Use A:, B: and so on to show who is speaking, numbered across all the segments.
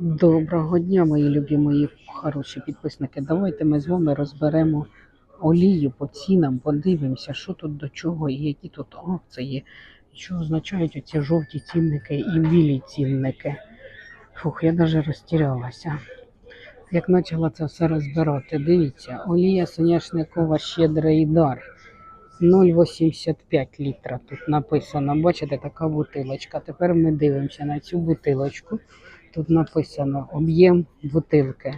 A: Доброго дня, мої любі мої хороші підписники. Давайте ми з вами розберемо олію по цінам, подивимося, що тут до чого і які тут акції, що означають оці жовті цінники і білі цінники. Фух, я навіть розтірялася. Як почала це все розбирати, дивіться, олія соняшникова щедрий дар. 0,85 літра тут написано. Бачите, така бутилочка. Тепер ми дивимося на цю бутилочку. Тут написано об'єм бутилки,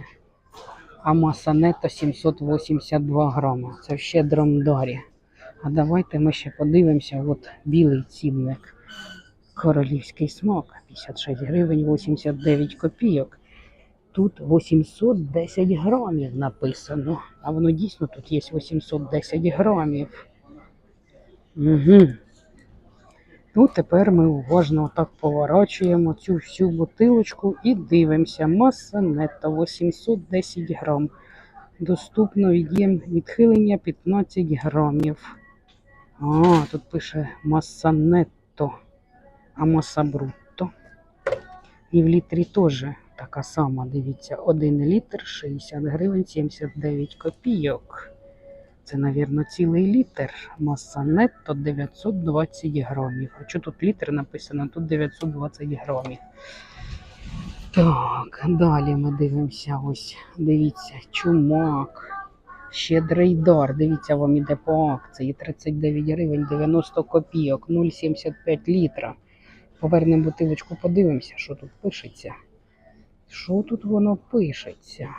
A: а маса нето 782 грама. Це в щедрому дарі. А давайте ми ще подивимося, от білий цінник. Королівський смак 56 гривень 89 копійок. Тут 810 грамів написано. А воно дійсно тут є 810 грамів. Угу. Ну, тепер ми уважно так поворачуємо цю всю бутилочку і дивимося. Маса нетто 810 грам. Доступно від'єм відхилення 15 грамів. А, тут пише маса нетто, а маса брутто. І в літрі теж така сама, дивіться, 1 літр 60 гривень 79 копійок. Це, мабуть, цілий літр. Маса нетто 920 грамів. А що тут літр написано? Тут 920 грамів. Так, далі ми дивимося. Ось, дивіться, чумак. Щедрий дар. Дивіться, вам іде по акції. 39 гривень 90 копійок, 0,75 літра. Повернемо бутилочку, подивимося, що тут пишеться. Що тут воно пишеться?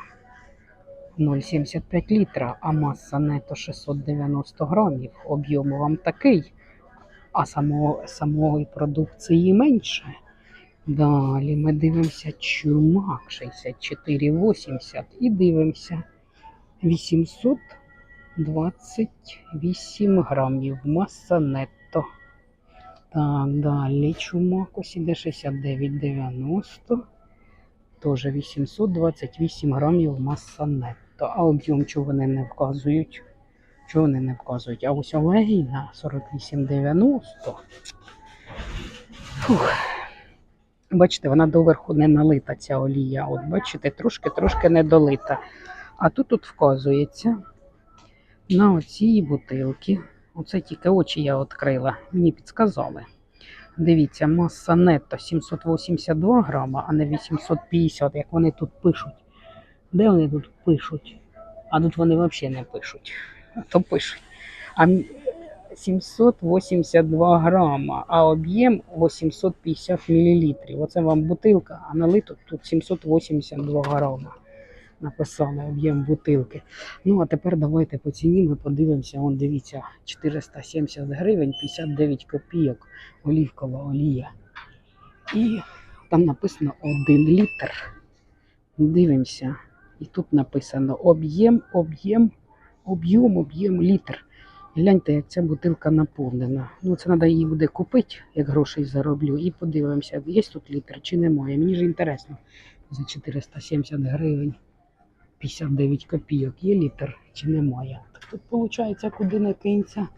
A: 0,75 літра, а маса нето 690 грамів. Об'єм вам такий, а самого, самої продукції менше. Далі ми дивимося чумак 64,80 і дивимося 828 грамів. Маса нетто. Так, далі чумак ось іде 69,90. Теж 828 грамів маса нетто. А об'єм чого вони не вказують? Чого вони не вказують? А ось олейна 48,90. Фух. Бачите, вона доверху не налита ця олія. От бачите, трошки-трошки не долита. А тут тут вказується на оцій бутилки. Оце тільки очі я відкрила. Мені підсказали. Дивіться, маса нетто 782 грама, а не 850, як вони тут пишуть. Де вони тут пишуть? А тут вони взагалі не пишуть. То пишуть. А 782 грама, а об'єм 850 мл. Оце вам бутилка, а налито тут 782 грама. Написали об'єм бутилки. Ну, а тепер давайте по ціні ми подивимося. Вон дивіться, 470 гривень 59 копійок олівкова олія. І там написано 1 літр. Дивимося. І тут написано об'єм, об'єм, об'єм, об'єм літр. Гляньте, як ця бутилка наповнена. Ну, це треба її буде купити, як грошей зароблю, і подивимося, є тут літр чи немає. Мені ж інтересно. За 470 гривень 59 копійок є літр чи немає. Так тут виходить, куди не кинься,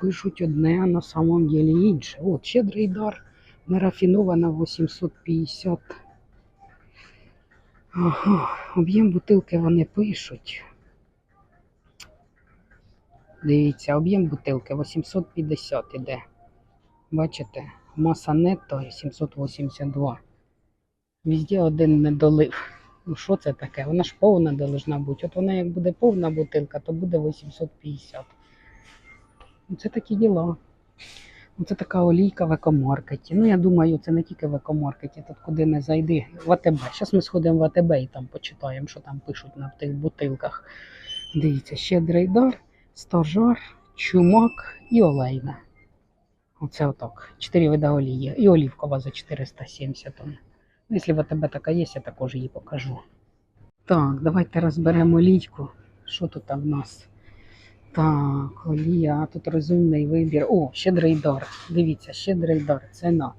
A: пишуть одне, а на самом деле інше. От, щедрий дар, нерафінована 850. Ага, об'єм бутилки вони пишуть. Дивіться, об'єм бутилки 850 іде. Бачите, маса нетто 782. Везде один не долив. Ну що це таке? Вона ж повна должна бути. От вона як буде повна бутилка, то буде 850. Ну, Це такі діла. Ну, Це така олійка в екомаркеті. Ну, я думаю, це не тільки в екомаркеті, тут куди не зайди. В АТБ. Зараз ми сходимо в АТБ і там почитаємо, що там пишуть на тих бутилках. Дивіться, щедрий дар, стожар, чумак і олейна. Оце отак. Чотири вида олії. І олівкова за 470. он. Ну, Якщо в АТБ така є, я також її покажу. Так, давайте розберемо олійку. Що тут там в нас? Так, олія, тут розумний вибір. О, щедрий дар. Дивіться, щедрий дар. Ціна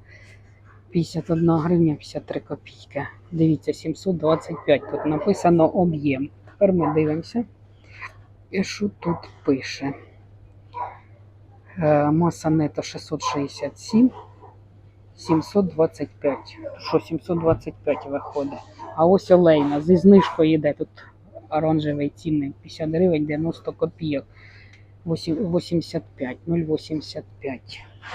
A: 51 гривня 53 копійки. Дивіться, 725. Тут написано об'єм. Тепер ми дивимося. І що тут пише? Е, Маса нето 667. 725. Що 725 виходить. А ось олейна зі знижкою йде. Тут оранжевий цінник 50 гривень 90 копійок. 85, 0,85.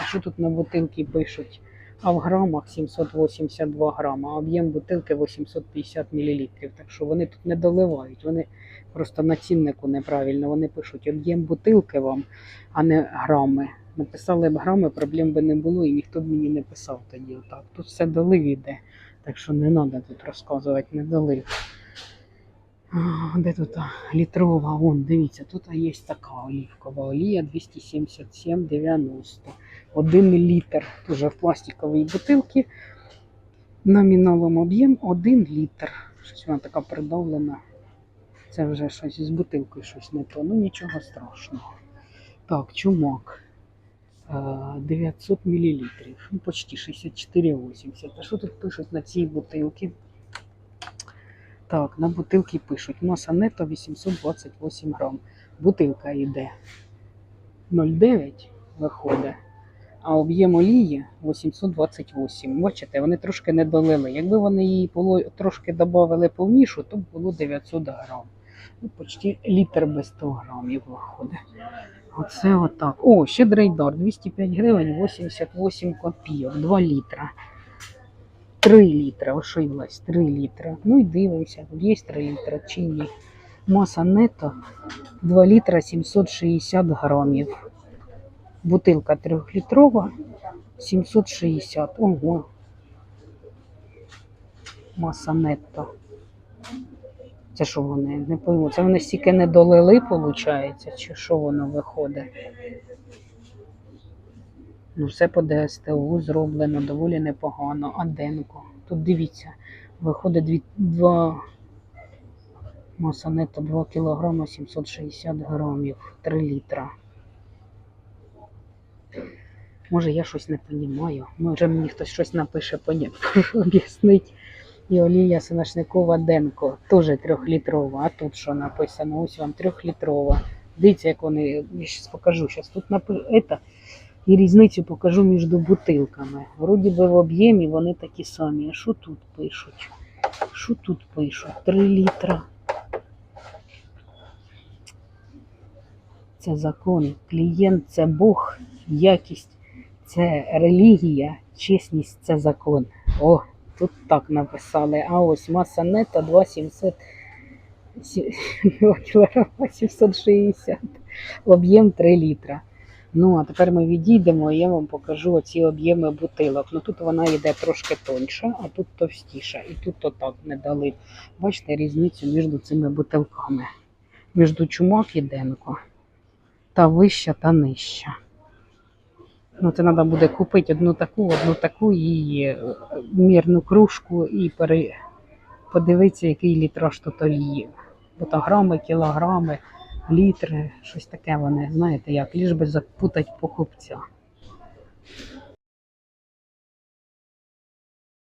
A: А що тут на бутилки пишуть? А в грамах 782 грама, а об'єм бутилки 850 мл. Так що вони тут не доливають, вони просто на ціннику неправильно. Вони пишуть об'єм бутилки вам, а не грами. Написали б грами, проблем би не було, і ніхто б мені не писав тоді. Отак. Тут все долив іде. Так що не треба тут розказувати, не долив. Де тут літрова? Вон, дивіться, тут є така олівкова олія 277,90. Один літр. Уже в пластиковій бутилці. Номіналом об'єм 1 літр. Щось вона така придавлена. Це вже щось з бутилкою щось не то. Ну нічого страшного. Так, чумак. Е, 900 мл. Ну, почти 64,80. А що тут пишуть на цій бутилці? Так, на бутилці пишуть. Маса нето 828 грам. Бутилка йде 0,9 виходить, а об'єм олії 828. Бачите, вони трошки не долили. Якби вони її трошки додали повнішу, то було 900 грам. Ну, почти літр без 100 грамів виходить. Оце отак. О, щедрий дар. 205 гривень 88 копійок. 2 літра. 3 літра, ошиблась, 3 літра. Ну і дивимося, є 3 літра чи ні. Маса нето 2 літра 760 грамів. Бутилка 3-літрова 760. Ого. Маса нетто. Це що вони? Не пойму. Це вони стільки не долили, виходить, чи що воно виходить? Ну, все по ДСТУ зроблено доволі непогано. Аденко. Тут дивіться, виходить дві, два маса 2 кг 760 грамів, 3 літра. Може, я щось не розумію. Може, мені хтось щось напише, об'яснить. І олія соняшникова Денко, теж трьохлітрова. А тут що написано? Ось вам трьохлітрова. Дивіться, як вони. Я зараз покажу. Зараз тут написано. І різницю покажу між бутилками. Вроді би в об'ємі вони такі самі. А що тут пишуть? Що тут пишуть? 3 літра. Це закон. Клієнт це Бог, якість це релігія, чесність це закон. О, тут так написали. А ось маса нета 2700 кілограма 760. Об'єм 3 літра. Ну, а тепер ми відійдемо, і я вам покажу оці об'єми бутилок. Ну тут вона йде трошки тоньша, а тут товстіша. І тут отак не дали. Бачите різницю між цими бутилками. Між чумак і денко. Та вища, та нижча. Ну, це треба буде купити одну таку, одну таку і е, мірну кружку і пере... подивитися, який літраж тут олії. Бо то грами, кілограми, літри, щось таке вони, знаєте як, ліж би запутати покупця.